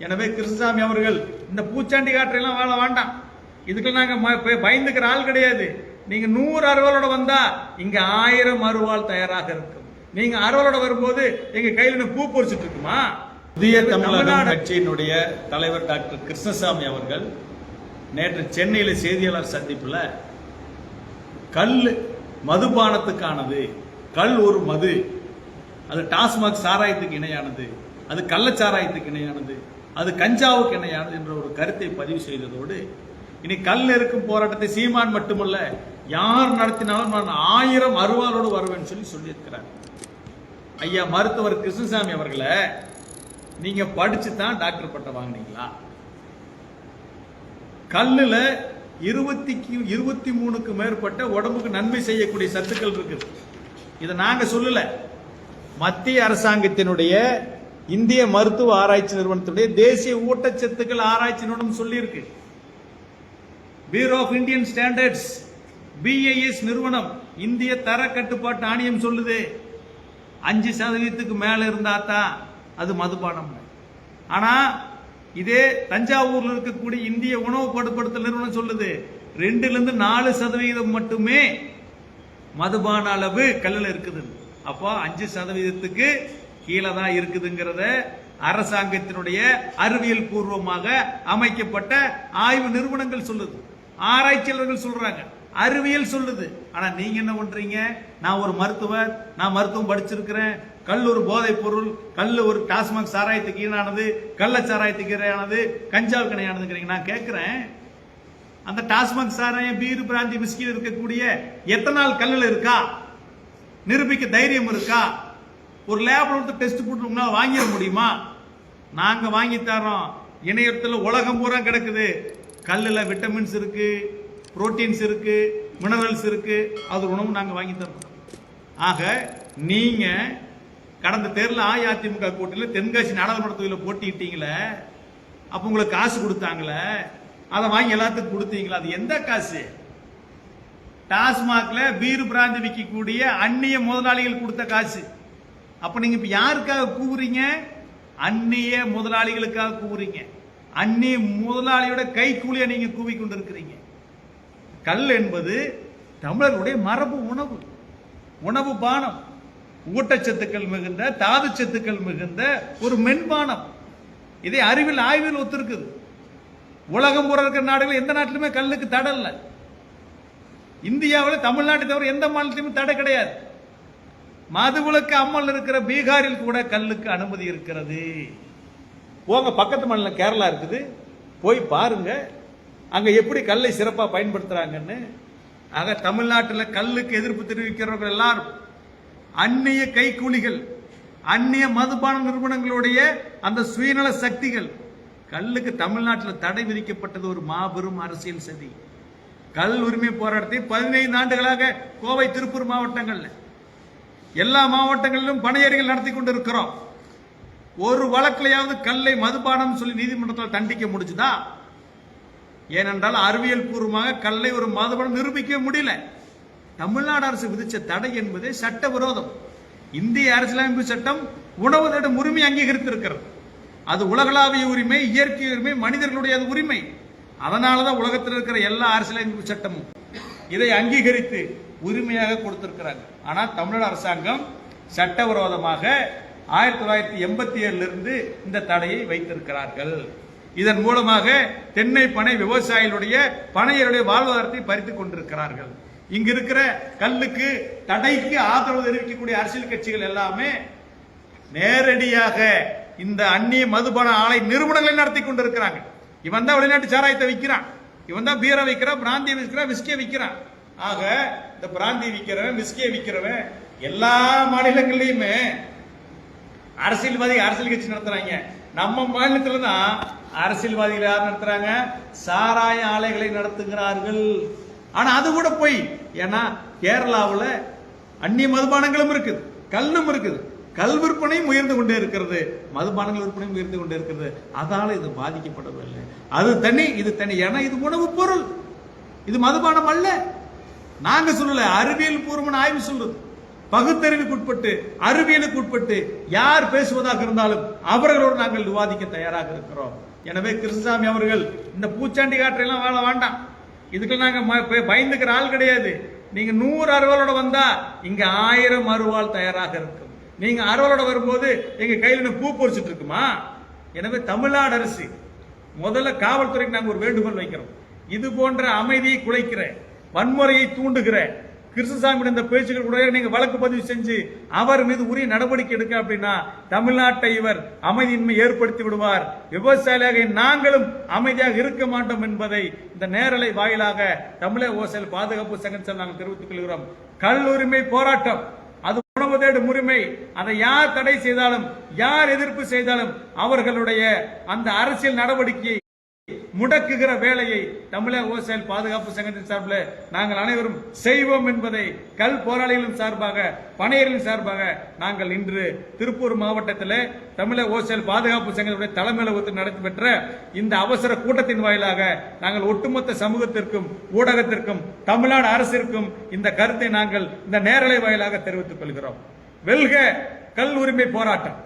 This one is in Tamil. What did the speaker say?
எனவே கிருஷ்ணசாமி அவர்கள் இந்த பூச்சாண்டி காற்றையெல்லாம் வாழ வேண்டாம். இதுக்கு நாங்க ம- பய- பயந்துக்கிற ஆள் கிடையாது. நீங்க நூறு அறுவலோட வந்தா இங்க ஆயிரம் அறுவாள் தயாராக இருக்கும். நீங்க அறுவலோட வரும்போது எங்க கையில பூ பொறிச்சிட்டு இருக்குமா? புதிய தமிழ்நாடு- கட்சியினுடைய தலைவர் டாக்டர் கிருஷ்ணசாமி அவர்கள் நேற்று சென்னையில் செய்தியாளர் சந்திப்புல கல் மதுபானத்துக்கானது கல் ஒரு மது அது டாஸ்மாக் சாராயத்துக்கு இணையானது அது கள்ளச்சாராயத்துக்கு இணையானது அது கஞ்சாவுக்கு இணையானது என்ற ஒரு கருத்தை பதிவு செய்ததோடு இனி கல் இருக்கும் போராட்டத்தை சீமான் மட்டுமல்ல யார் நடத்தினாலும் நான் ஆயிரம் அருவாளோடு வருவேன் சொல்லி சொல்லியிருக்கிறார். ஐயா மருத்துவர் கிருஷ்ணசாமி அவர்களை நீங்க படிச்சு தான் டாக்டர் பட்டம் வாங்குனீங்களா? கல்லுல இருபத்திக்கு இருபத்தி மூணுக்கு மேற்பட்ட உடம்புக்கு நன்மை செய்யக்கூடிய சத்துக்கள் இருக்குது. இதை நாங்க சொல்லல. மத்திய அரசாங்கத்தினுடைய இந்திய மருத்துவ ஆராய்ச்சி நிறுவனத்துடைய தேசிய ஊட்டச்சத்துக்கள் ஆராய்ச்சி நிறுவனம் சொல்லியிருக்கு. Bureau of Indian standards BIS நிறுவனம் இந்திய தர கட்டுப்பாட்டு ஆணையம் சொல்லுது. அஞ்சு சதவீதத்துக்கு மேல இருந்தா தான் அது மதுபானம். ஆனா இதே தஞ்சாவூர்ல இருக்கக்கூடிய இந்திய உணவு படுப்படுத்தல் நிறுவனம் சொல்லுது ரெண்டுல இருந்து நாலு சதவீதம் மட்டுமே மதுபான அளவு கல்லில் இருக்குது. அப்போ அஞ்சு சதவீதத்துக்கு கீழே தான் இருக்குதுங்கிறத அரசாங்கத்தினுடைய அறிவியல் பூர்வமாக அமைக்கப்பட்ட ஆய்வு நிறுவனங்கள் சொல்லுது. ஆராய்ச்சியாளர்கள் சொல்றாங்க. அறிவியல் சொல்லுது. ஆனா நீங்க என்ன பண்றீங்க? நான் ஒரு மருத்துவர். நான் மருத்துவம் படிச்சிருக்கிறேன். கல் ஒரு போதைப் பொருள். கல் ஒரு டாஸ்மாக் சாராயத்துக்கு ஈடானது கள்ள சாராயத்துக்கு இணையானது கஞ்சாவுக்கு இணையானதுங்கிறீங்க நான் கேட்கிறேன் அந்த டாஸ்மாக் சாராயம் பீர் பிராந்தி மிஸ்கில் இருக்கக்கூடிய எத்தனால் கல்லில் இருக்கா? நிரூபிக்க தைரியம் இருக்கா? ஒரு லேபில் கொடுத்து டெஸ்ட் போட்டு உங்களால் வாங்கிட முடியுமா? நாங்கள் வாங்கி தரோம் இணையத்தில் உலகம் பூரா கிடக்குது. கல்லில் விட்டமின்ஸ் இருக்குது புரோட்டீன்ஸ் இருக்குது மினரல்ஸ் இருக்குது அது உணவு நாங்கள் வாங்கி தரோம் ஆக நீங்கள் கடந்த தேர்தல் அஇஅதிமுக கூட்டத்தில் தென்காசி நாடாளுமன்ற தொகுதியில் போட்டிக்கிட்டீங்களே அப்போ உங்களுக்கு காசு கொடுத்தாங்களே அதை வாங்கி எல்லாத்துக்கும் கொடுத்தீங்களா அது எந்த காசு? டாஸ்மாக்ல பீர் பிராந்தி விற்கக்கூடிய அந்நிய முதலாளிகள் கொடுத்த காசு. அப்ப நீங்க இப்ப யாருக்காக கூவுறீங்க? அந்நிய முதலாளிகளுக்காக கூவுறீங்க. அந்நிய முதலாளியோட கை கூலிய நீங்க கூவி கொண்டிருக்கிறீங்க. கல் என்பது தமிழர்களுடைய மரபு உணவு. உணவு பானம். ஊட்டச்சத்துக்கள் மிகுந்த தாது சத்துக்கள் மிகுந்த ஒரு மென்பானம். இதை அறிவில் ஆய்வில் ஒத்திருக்குது. உலகம் பூரா இருக்கிற நாடுகள் எந்த நாட்டிலுமே கல்லுக்கு தடை இல்லை இந்தியாவில் தமிழ்நாட்டை தவிர எந்த மாநிலத்திலும் தடை கிடையாது. மதுவிலக்கு அம்மல் இருக்கிற பீகாரில் கூட கல்லுக்கு அனுமதி இருக்கிறது. போங்க பக்கத்து மாநிலம் கேரளா இருக்குது. போய் பாருங்க. அங்க எப்படி கல்லை சிறப்பாக பயன்படுத்துறாங்கன்னு. ஆக தமிழ்நாட்டில் கல்லுக்கு எதிர்ப்பு தெரிவிக்கிறவர்கள் எல்லாரும் அந்நிய கைக்கூலிகள் அந்நிய மதுபான நிறுவனங்களுடைய அந்த சுயநல சக்திகள் கல்லுக்கு தமிழ்நாட்டில் தடை விதிக்கப்பட்டது ஒரு மாபெரும் அரசியல் சதி. கல் உரிமை போராட்டத்தை பதினைந்து ஆண்டுகளாக கோவை திருப்பூர் மாவட்டங்களில் எல்லா மாவட்டங்களிலும் பணியறிகள் நடத்தி கொண்டிருக்கிறோம். ஒரு வழக்கிலையாவது கல்லை மதுபானம் சொல்லி நீதிமன்றத்தில் தண்டிக்க முடிஞ்சுதா? ஏனென்றால் அறிவியல் பூர்வமாக கல்லை ஒரு மதுபானம் நிரூபிக்க முடியல. தமிழ்நாடு அரசு விதித்த தடை என்பது சட்ட விரோதம் இந்திய அரசியலமைப்பு சட்டம் உணவு தேடும் உரிமை அங்கீகரித்திருக்கிறது. அது உலகளாவிய உரிமை இயற்கை உரிமை மனிதர்களுடைய அது உரிமை. அதனாலதான் உலகத்தில் இருக்கிற எல்லா அரசியலமைப்பு சட்டமும் இதை அங்கீகரித்து உரிமையாக கொடுத்திருக்கிறாங்க. ஆனால் தமிழ்நாடு அரசாங்கம் சட்டவிரோதமாக ஆயிரத்தி தொள்ளாயிரத்தி எண்பத்தி ஏழுல இருந்து இந்த தடையை வைத்திருக்கிறார்கள். இதன் மூலமாக தென்னை பனை விவசாயிகளுடைய பனையருடைய வாழ்வாதாரத்தை பறித்துக் கொண்டிருக்கிறார்கள். இங்க இருக்கிற கல்லுக்கு தடைக்கு ஆதரவு தெரிவிக்கக்கூடிய அரசியல் கட்சிகள் எல்லாமே நேரடியாக இந்த அந்நிய மதுபான ஆலை நிறுவனங்களை நடத்தி கொண்டிருக்கிறாங்க. இவன் தான் வெளிநாட்டு சாராயத்தை விற்கிறான். இவன் தான் பீரை விற்கிறான் பிராந்திய விற்கிறான் விஸ்கே விற்கிறான். ஆக இந்த பிராந்தி விற்கிறவன் மிஸ்கியை விற்கிறவன் எல்லா மாநிலங்கள்லையுமே அரசியல்வாதி அரசியல் கட்சி நடத்துறாங்க. நம்ம மாநிலத்தில் தான் அரசியல்வாதிகள் யார் நடத்துறாங்க? சாராய ஆலைகளை நடத்துகிறார்கள். ஆனா அது கூட போய் ஏன்னா கேரளாவில் அந்நிய மதுபானங்களும் இருக்குது கல்லும் இருக்குது. கல் விற்பனையும் உயர்ந்து கொண்டே இருக்கிறது. மதுபானங்கள் விற்பனையும் உயர்ந்து கொண்டே இருக்கிறது. அதால இது பாதிக்கப்படவில்லை அது தனி இது தனி. ஏன்னா இது உணவு பொருள். இது மதுபானம் அல்ல. நாங்க சொல்லல அறிவியல் பூர்வமான ஆய்வு சொல்லுவோம் பகுத்தறிவுக்கு உட்பட்டு அறிவியலுக்கு உட்பட்டு யார் பேசுவதாக இருந்தாலும் அவர்களோடு நாங்கள் விவாதிக்க தயாராக இருக்கிறோம். எனவே கிருஷ்ணசாமி அவர்கள் இந்த பூச்சாண்டி காற்றையெல்லாம் வாழ வேண்டாம். இதுக்கு நாங்க ம- பயந்துக்கிற ஆள் கிடையாது. நீங்க நூறு அறுவலோட வந்தா இங்க ஆயிரம் அறுவாள் தயாராக இருக்கும். நீங்க அறுவலோட வரும்போது எங்க கையில இன்னும் பூ பொறிச்சிட்டு இருக்குமா? எனவே தமிழ்நாடு அரசு முதல்ல காவல்துறைக்கு நாங்கள் ஒரு வேண்டுகோள் வைக்கிறோம். இது போன்ற அமைதியை குலைக்கிறேன் வன்முறையை தூண்டுகிற கிருஷ்ணசாமி இந்த பேச்சுகள் உடைய நீங்க வழக்கு பதிவு செஞ்சு அவர் மீது உரிய நடவடிக்கை எடுக்க அப்படின்னா தமிழ்நாட்டை இவர் அமைதியின்மை ஏற்படுத்தி விடுவார். விவசாயியாக நாங்களும் அமைதியாக இருக்க மாட்டோம் என்பதை இந்த நேரலை வாயிலாக தமிழக ஓசல் பாதுகாப்பு சங்கத்தில் நாங்கள் தெரிவித்துக் கொள்கிறோம். கல் உரிமை போராட்டம். அது உணவு தேடும் உரிமை அதை யார் தடை செய்தாலும் யார் எதிர்ப்பு செய்தாலும் அவர்களுடைய அந்த அரசியல் நடவடிக்கையை முடக்குகிற வேலையை தமிழக விவசாய பாதுகாப்பு சங்கத்தின் சார்பில் நாங்கள் அனைவரும் செய்வோம் என்பதை கல் போராளிகளின் சார்பாக பணியர்களின் சார்பாக நாங்கள் இன்று திருப்பூர் மாவட்டத்தில் தமிழக விவசாய பாதுகாப்பு சங்கத்துடைய தலைமையகத்தில் நடத்தி பெற்ற இந்த அவசர கூட்டத்தின் வாயிலாக நாங்கள் ஒட்டுமொத்த சமூகத்திற்கும் ஊடகத்திற்கும் தமிழ்நாடு அரசிற்கும் இந்த கருத்தை நாங்கள் இந்த நேரலை வாயிலாக தெரிவித்துக் கொள்கிறோம். வெல்க கல் உரிமை போராட்டம்.